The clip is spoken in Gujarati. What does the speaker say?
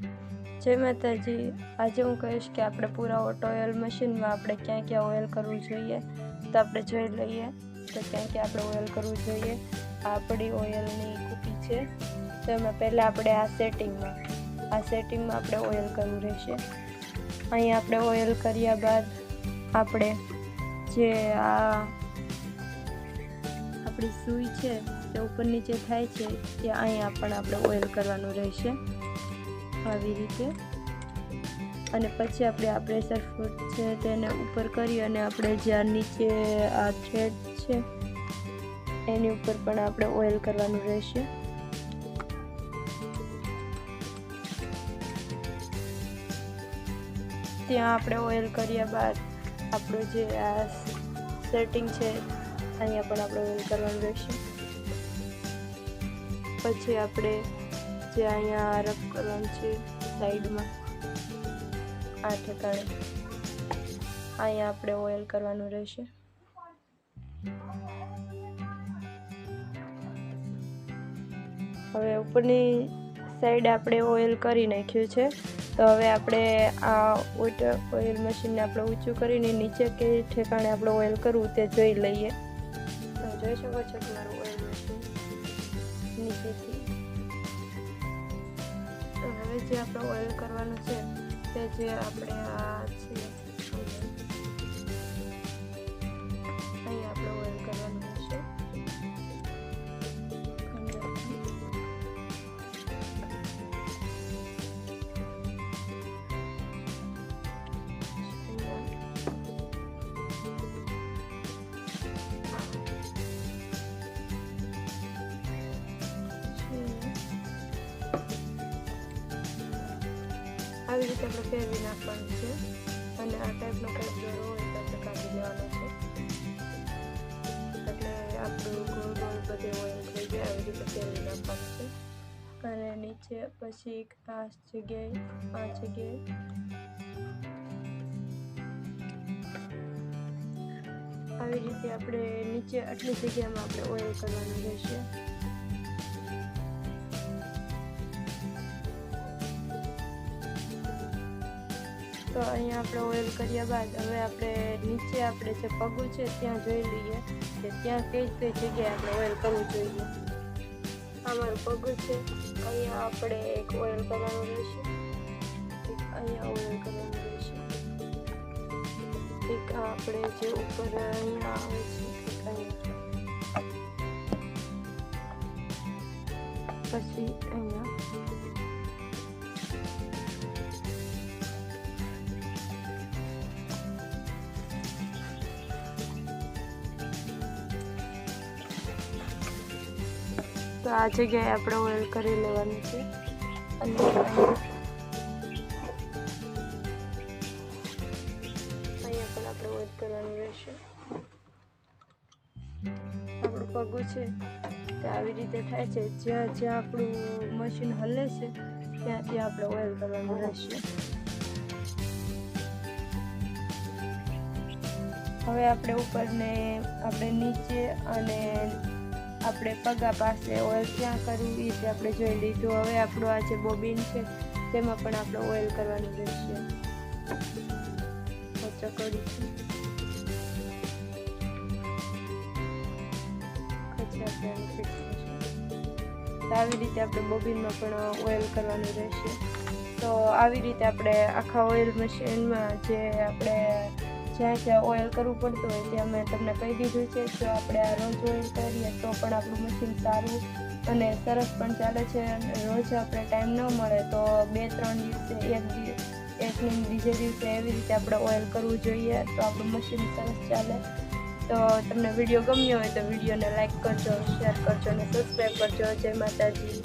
જય માતાજી. આજે હું કહીશ કે આપણે પૂરા ઓટો ઓઇલ મશીનમાં આપણે ક્યાં ક્યાં ઓઇલ કરવું જોઈએ તો આપણે જોઈ લઈએ તો ક્યાં ક્યાં આપણે ઓઇલ કરવું જોઈએ. આપણી ઓઇલની કૂપી છે. તો એમાં પહેલાં આપણે આ સેટિંગમાં આ સેટિંગમાં આપણે ઓઇલ કરવું રહેશે. અહીં આપણે ઓઇલ કર્યા બાદ આપણે જે આ આપણી સૂઈ છે તે ઉપર નીચે થાય છે તે અહીંયા પણ આપણે ઓઇલ કરવાનું રહેશે. આવી રીતે. અને પછી આપણે આ પ્રેશર ફૂડ છે તેને ઉપર કરી અને આપણે જ્યાં નીચે આ થ્રેડ છે, એની ઉપર પણ આપણે ઓઇલ કરવાનું રહેશે. ત્યાં આપણે ઓઇલ કર્યા બાદ આપણું જે આ સેટિંગ છે, અહીંયા પણ આપણે ઓઇલ કરવાનું રહેશે. પછી આપણે જે અહીંયા રબ કરવાનું છે, સાઈડમાં. આ ઠેકાણે અહીંયા આપણે ઓઇલ કરવાનું રહેશે. હવે ઉપરની સાઈડ આપણે ઓઇલ કરી નાખ્યું છે. તો હવે આપણે આ ઓટ ઓઇલ મશીનને આપણે ઊંચું કરીને નીચે કે ઠેકાણે આપણે ઓઇલ કરવું તે જોઈ લઈએ. તમે જોઈ શકો છો કે મારું ઓઇલ મશીન નીચેથી તો હવે જે આપણે ઓઇલ કરવાનું છે તે જે આપણે આ છે આવી રીતે આપણે ફેરવી નાખવાનું છે. અને આ ટાઈપનો કંઈક દોરો હોય તો આપણે કાઢી લેવાનો છે. એટલે આપણું ગોળ ગોળ બધે ઓઇલ થઈ જાય આવી રીતે ફેરવી નાખવાનું છે. અને નીચે પછી આ જગ્યાએ આ જગ્યાએ આવી રીતે આપણે નીચે આટલી જગ્યામાં આપણે ઓઇલ કરવાનું રહેશે. તો અહીંયા આપણે ઓઇલ કર્યા બાદ હવે આપણે નીચે આપણે જે પગું છે ત્યાં જોઈ લઈએ કે ત્યાં કઈ કઈ જગ્યાએ આપણે ઓઇલ કરવું જોઈએ. આ મારું પગું છે, અહીંયા આપણે એક ઓઇલ કરવાનું રહેશે. અહીંયા ઓઇલ કરવાનું રહેશે. એક આપણે જે ઉપર અહીંયા આવે છે અહીંયા. પછી અહીંયા. તો આ જગ્યાએ આપણે ઓઇલ કરી લેવાનું છે. અને અહીંયા પણ આપણે ઓઇલ કરવાનું રહેશે. આપણું પગું છે, તે આવી રીતે થાય છે. જ્યાં જ્યાં આપણું મશીન હલે છે, ત્યાં ત્યાં આપણે ઓઇલ કરવાનું રહેશે. હવે આપણે ઉપરને, આપણે નીચે અને આપણે પગા પાસે ઓઇલ ક્યાં કરવું એ રીતે આપણે જોઈ લીધું. હવે આપણું આ જે બોબીન છે, તેમાં પણ આપણે ઓઇલ કરવાનું રહેશે. ચકોડી છે. પછી આપણે આને fix કરશું. તો આવી રીતે આપણે બોબીનમાં પણ ઓઇલ કરવાનું રહેશે. તો આવી રીતે આપણે આખા ઓઇલ મશીનમાં જે આપણે જ્યાં જ્યાં ઓઇલ કરવું પડતું હોય ત્યાં મેં તમને કહી દીધું છે, જો આપણે આ રોજ ઓઇલ કરીએ તો પણ આપણું મશીન સારું અને સરસ પણ ચાલે છે અને રોજ આપણે ટાઈમ ન મળે તો બે, ત્રણ દિવસે, એક દિવસ એક ને બીજે દિવસે એવી રીતે આપણે ઓઇલ કરવું જોઈએ તો આપણું મશીન સરસ ચાલે. તો તમને વીડિયો ગમ્યો હોય તો વિડીયોને લાઇક કરજો શેર કરજો અને સબસ્ક્રાઈબ કરજો. જય માતાજી.